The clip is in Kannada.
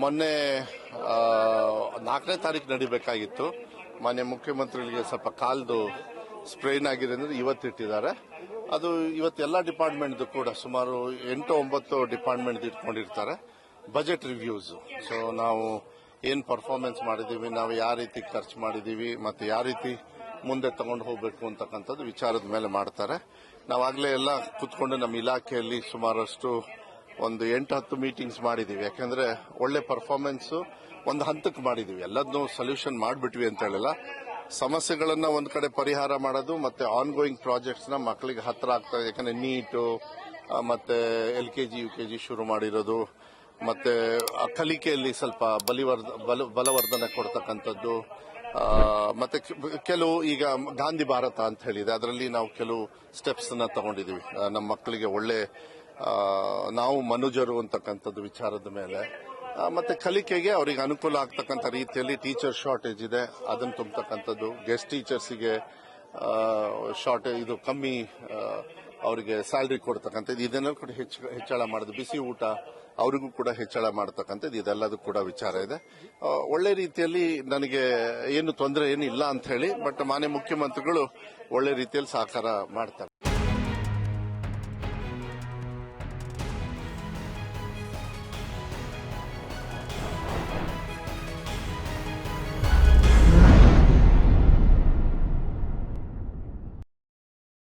ಮೊನ್ನೆ ನಾಲ್ಕನೇ ತಾರೀಕು ನಡಿಬೇಕಾಗಿತ್ತು. ಮಾನ್ಯ ಮುಖ್ಯಮಂತ್ರಿಗಳಿಗೆ ಸ್ವಲ್ಪ ಕಾಲ್ದು ಸ್ಪ್ರೇನ್ ಆಗಿದೆ ಅಂದರೆ ಇವತ್ತು ಇಟ್ಟಿದ್ದಾರೆ. ಅದು ಇವತ್ತು ಎಲ್ಲ ಡಿಪಾರ್ಟ್ಮೆಂಟ್ದು ಕೂಡ ಸುಮಾರು ಎಂಟು ಒಂಬತ್ತು ಡಿಪಾರ್ಟ್ಮೆಂಟ್ ಇಟ್ಕೊಂಡಿರ್ತಾರೆ. ಬಜೆಟ್ ರಿವ್ಯೂಸ್ ಸೊ ನಾವು ಏನು ಪರ್ಫಾರ್ಮೆನ್ಸ್ ಮಾಡಿದ್ದೀವಿ, ನಾವು ಯಾವ ರೀತಿ ಖರ್ಚು ಮಾಡಿದ್ದೀವಿ, ಮತ್ತು ಯಾವ ರೀತಿ ಮುಂದೆ ತಗೊಂಡು ಹೋಗಬೇಕು ಅಂತಕ್ಕಂಥದ್ದು ವಿಚಾರದ ಮೇಲೆ ಮಾಡ್ತಾರೆ. ನಾವಾಗಲೇ ಎಲ್ಲ ಕೂತ್ಕೊಂಡು ನಮ್ಮ ಇಲಾಖೆಯಲ್ಲಿ ಸುಮಾರಷ್ಟು ಒಂದು ಎಂಟು ಹತ್ತು ಮೀಟಿಂಗ್ಸ್ ಮಾಡಿದೀವಿ. ಯಾಕಂದ್ರೆ ಒಳ್ಳೆ ಪರ್ಫಾರ್ಮೆನ್ಸ್ ಒಂದು ಹಂತಕ್ಕೆ ಮಾಡಿದೀವಿ. ಎಲ್ಲದನ್ನೂ ಸೊಲ್ಯೂಷನ್ ಮಾಡಿಬಿಟ್ವಿ ಅಂತ ಹೇಳಿಲ್ಲ. ಸಮಸ್ಯೆಗಳನ್ನ ಒಂದ್ ಕಡೆ ಪರಿಹಾರ ಮಾಡೋದು ಮತ್ತೆ ಆನ್ ಗೋಯಿಂಗ್ ಪ್ರಾಜೆಕ್ಟ್ಸ್ನ ಮಕ್ಕಳಿಗೆ ಹತ್ರ ಆಗ್ತದೆ. ಯಾಕಂದ್ರೆ ನೀಟು ಮತ್ತೆ L K G, U K G ಶುರು ಮಾಡಿರೋದು. ಮತ್ತೆ ಕಲಿಕೆಯಲ್ಲಿ ಸ್ವಲ್ಪ ಬಲಿವರ್ಧ, ಬಲ- ಬಲವರ್ಧನೆ ಕೊಡ್ತಕ್ಕಂಥದ್ದು. ಮತ್ತೆ ಕೆಲವು ಈಗ ಗಾಂಧಿ ಭಾರತ ಅಂತ ಹೇಳಿದೆ. ಅದರಲ್ಲಿ ನಾವು ಕೆಲವು ಸ್ಟೆಪ್ಸ್ನ ತಗೊಂಡಿದೀವಿ. ನಮ್ಮ ಮಕ್ಕಳಿಗೆ ಒಳ್ಳೆ ನಾವು ಮನುಜರು ಅಂತಕ್ಕಂಥದ್ದು ವಿಚಾರದ ಮೇಲೆ. ಮತ್ತೆ ಕಲಿಕೆಗೆ ಅವರಿಗೆ ಅನುಕೂಲ ಆಗ್ತಕ್ಕಂಥ ರೀತಿಯಲ್ಲಿ ಟೀಚರ್ ಶಾರ್ಟೇಜ್ ಇದೆ. ಅದನ್ನು ತುಂಬತಕ್ಕಂಥದ್ದು. ಗೆಸ್ಟ್ ಟೀಚರ್ಸಿಗೆ ಶಾರ್ಟೇಜ್ ಇದು ಕಮ್ಮಿ ಅವರಿಗೆ ಸ್ಯಾಲ್ರಿ ಕೊಡ್ತಕ್ಕಂಥದ್ದು. ಇದನ್ನೆಲ್ಲ ಕೂಡ ಹೆಚ್ಚು, ಹೆಚ್ಚಳ ಮಾಡೋದು. ಬಿಸಿ ಊಟ, ಅವರಿಗೂ ಕೂಡ ಹೆಚ್ಚಳ ಮಾಡತಕ್ಕಂಥದ್ದು. ಇದೆಲ್ಲದೂ ಕೂಡ ವಿಚಾರ ಇದೆ. ಒಳ್ಳೆ ರೀತಿಯಲ್ಲಿ ನನಗೆ ಏನು ತೊಂದರೆ ಏನು ಇಲ್ಲ ಅಂತ ಹೇಳಿ ಬಟ್ ಮಾನ್ಯ ಮುಖ್ಯಮಂತ್ರಿಗಳು ಒಳ್ಳೆ ರೀತಿಯಲ್ಲಿ ಸಹಕಾರ ಮಾಡ್ತಾರೆ.